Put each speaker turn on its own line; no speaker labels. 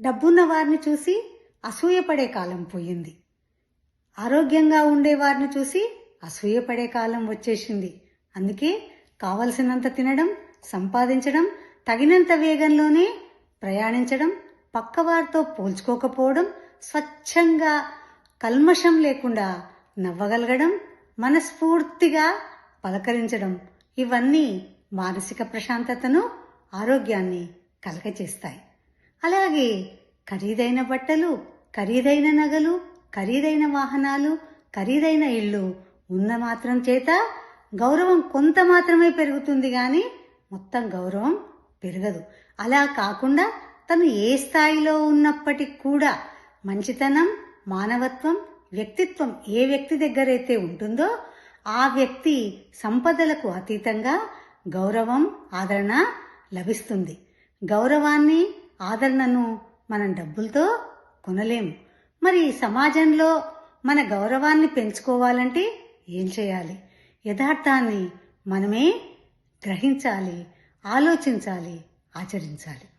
డబ్బున్న వారిని చూసి అసూయపడే కాలం పోయింది. ఆరోగ్యంగా ఉండే వారిని చూసి అసూయపడే కాలం వచ్చేసింది. అందుకే కావలసినంత తినడం సంపాదించడం తగినంత వేగంలోనే ప్రయాణించడం పక్కవారితో పోల్చుకోకపోవడం స్వచ్ఛంగా కల్మషం లేకుండా నవ్వగలగడం మనస్ఫూర్తిగా పలకరించడం ఇవన్నీ మానసిక ప్రశాంతతను ఆరోగ్యాన్ని కలగచేస్తాయి. అలాగే ఖరీదైన బట్టలు ఖరీదైన నగలు ఖరీదైన వాహనాలు ఖరీదైన ఇళ్ళు ఉన్న మాత్రం చేత గౌరవం కొంత మాత్రమే పెరుగుతుంది కానీ మొత్తం గౌరవం పెరగదు. అలా కాకుండా తను ఏ స్థాయిలో ఉన్నప్పటికీ కూడా మంచితనం మానవత్వం వ్యక్తిత్వం ఏ వ్యక్తి దగ్గరైతే ఉంటుందో ఆ వ్యక్తి సంపదలకు అతీతంగా గౌరవం ఆదరణ లభిస్తుంది. గౌరవాన్ని ఆదరణను మనం డబ్బులతో కొనలేము మరి సమాజంలో మన గౌరవాన్ని పెంచుకోవాలంటే ఏం చేయాలి? యథార్థాన్ని మనమే గ్రహించాలి ఆలోచించాలి ఆచరించాలి.